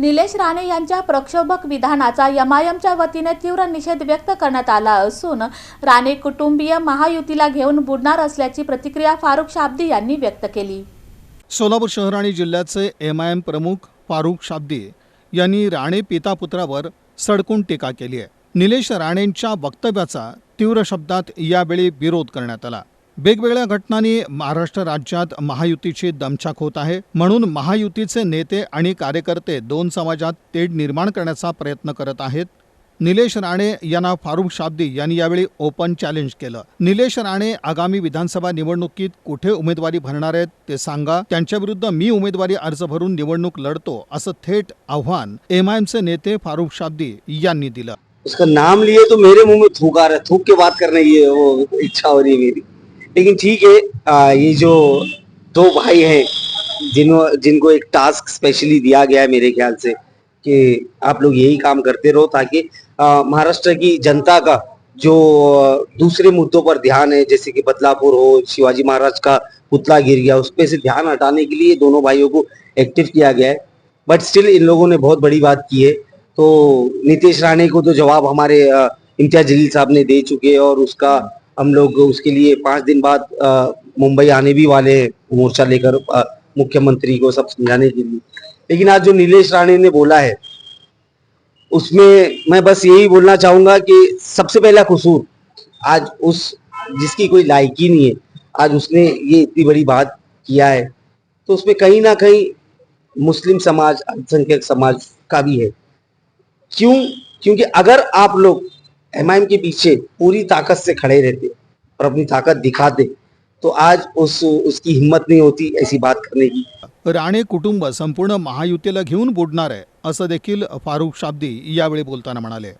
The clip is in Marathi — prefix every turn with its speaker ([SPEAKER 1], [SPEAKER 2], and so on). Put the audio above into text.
[SPEAKER 1] निलेश राणे यांच्या प्रक्षोभक विधानाचा एमआयएमच्या वतीने तीव्र निषेध व्यक्त करण्यात आला असून राणे कुटुंबीय महायुतीला घेऊन बुडणार असल्याची प्रतिक्रिया फारुख शाब्दी यांनी व्यक्त केली.
[SPEAKER 2] सोलापूर शहर आणि जिल्ह्याचे एम आय एम प्रमुख फारुख शाब्दी यांनी राणे पिता पुत्रावर सडकून टीका केली आहे. निलेश राणेंच्या वक्तव्याचा तीव्र शब्दात यावेळी विरोध करण्यात आला. वेगवेगळ्या घटनांनी महाराष्ट्र राज्यात महायुतीची दमछाक होत आहे. म्हणून महायुतीचे नेते आणि कार्यकर्ते दोन समाजात तेढ निर्माण करण्याचा प्रयत्न करत आहेत. निलेश राणे यांना फारुख शाब्दी यांनी यावेळी ओपन चॅलेंज केलं. निलेश राणे आगामी विधानसभा निवडणुकीत कुठे उमेदवारी भरणार आहेत ते सांगा. त्यांच्याविरुद्ध मी उमेदवारी अर्ज भरून निवडणूक लढतो असं थेट आव्हान एमआयएमचे नेते फारुख शाब्दी यांनी दिलं.
[SPEAKER 3] उसका नाम लिए तो मेरे मुंह में थूक आ रहा है. थूक के बात करने की वो इच्छा हो रही है मेरी. लेकिन ठीक है ये जो दो भाई हैं, जिन्हों, जिनको एक टास्क स्पेशली दिया गया है मेरे ख्याल से, कि आप लोग यही काम करते रहो ताकि महाराष्ट्र की जनता का जो दूसरे मुद्दों पर ध्यान है, जैसे कि बदलापुर हो, शिवाजी महाराज का पुतला गिर गया, उस पे से ध्यान हटाने के लिए दोनों भाइयों को एक्टिव किया गया है। बट स्टिल इन लोगों ने बहुत बड़ी बात की है। तो नीतीश राणे को तो जवाब हमारे इम्तियाज़ जलील साहब ने दे चुके हैं और उसका हम लोग उसके लिए पाँच दिन बाद मुंबई आने भी वाले हैं, मोर्चा लेकर मुख्यमंत्री को सब समझाने के लिए। लेकिन आज जो नीलेश राणे ने बोला है, उसमें मैं बस यही बोलना चाहूँगा कि सबसे पहला कसूर, आज उस, जिसकी कोई लायकी नहीं है, आज उसने ये इतनी बड़ी बात किया है। तो उसमें कहीं ना कहीं मुस्लिम समाज, अल्पसंख्यक समाज का भी है। क्यों? क्योंकि अगर आप लोग एम के पीछे पूरी ताकत से खड़े रहते और अपनी ताकत दिखाते। तो आज उस उसकी हिम्मत नहीं होती ऐसी बात करने की।
[SPEAKER 2] राणे कुटुंब संपूर्ण महायुतीला घेऊन बुडणार आहे असं देखील फारुख शाब्दी यावेळी बोलताना म्हणाले.